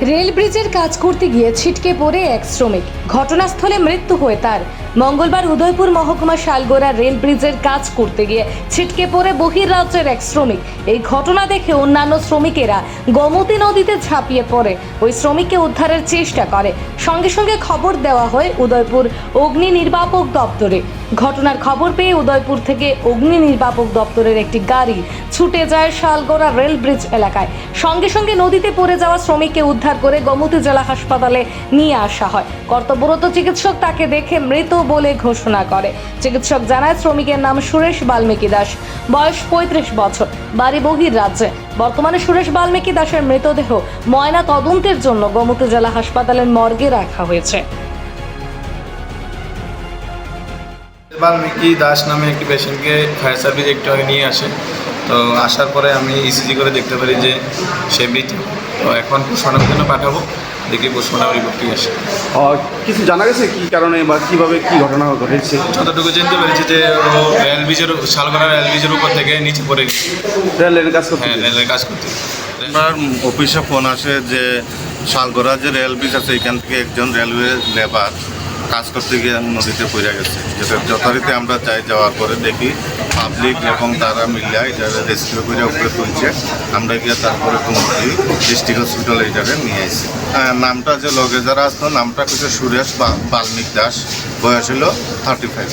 Rail ব্রিজের কাজ করতে গিয়ে ছিটকে পড়ে এক শ্রমিক। ঘটনাস্থলে মৃত্যু হয়ে তার। মঙ্গলবার উদয়পুর মহকুমা শালগোড়া রেল ব্রিজের কাজ করতে গিয়ে ছিটকে পড়ে বহির্রাজ্যের এক শ্রমিক। এই ঘটনা দেখে অন্যান্য শ্রমিকেরা গোমতী নদীতে ঝাঁপিয়ে পড়ে। ওই শ্রমিককে উদ্ধারের চেষ্টা করে। সঙ্গে সঙ্গে খবর দেওয়া হয় উদয়পুর অগ্নি নির্বাপক দপ্তরে। ঘটনার খবর পেয়ে উদয়পুর থেকে অগ্নি নির্বাপক দপ্তরের একটি গাড়ি ছুটে যায় শালগোড়া রেল ব্রিজ এলাকায়। সঙ্গে সঙ্গে নদীতে পড়ে যাওয়া শ্রমিককে উদ্ধার করে গোমতী জেলা হাসপাতালে নিয়ে আসা হয়। কর্তব্যরত চিকিৎসক তাকে দেখে মৃত বলে ঘোষণা করে। চিকিৎসক জানায়, শ্রমিকের নাম সুরেশ বাল্মীকি দাস। বয়স পঁয়ত্রিশ বছর। বাড়ি বহির রাজ্যে। বর্তমানে সুরেশ বাল্মীকি দাসের মৃতদেহ ময়না তদন্তের জন্য গোমতী জেলা হাসপাতালের মর্গে রাখা হয়েছে। বাল্মীকি দাস নামে একটি পেশেন্টকে ফায়ার সার্ভিস একটু আগে নিয়ে আসে। তো আসার পরে আমি ইসিজি করে দেখতে পারি যে সে মৃত। তো এখন পোস্টমর্টমের জন্য পাঠাবো। দেখি রিপোর্ট কি আসে। কিছু জানা গেছে কি কারণে বা কীভাবে কি ঘটনা ঘটেছে? যতটুকু জানতে পেরেছি যে ও রেল ব্রিজের শালগড়া রেল ব্রিজের উপর থেকে নিচে পড়ে গেছে। রেল লাইনের কাজ করতে হ্যাঁ রেলের কাজ করতে আমার অফিসে ফোন আসে যে শালগড়া যে রেল ব্রিজ আছে এখান থেকে একজন রেলওয়ে লেবার কাজ করতে গিয়ে নদীতে পড়ে গেছে। যেটা যথারীতি আমরা চাই যাওয়ার পরে দেখি পাবলিক এবং তারা মিলিয়া এটা রেস্কিউ করে উপরে তুলছে। আমরা গিয়ে তারপরে কুমুরি ডিস্ট্রিক্ট হসপিটাল এইটাকে নিয়ে আসি। হ্যাঁ, নামটা যে লগে যারা আসতো নামটা হচ্ছে সুরেশ বাল্মিক দাস। বয়স হলো থার্টি ফাইভ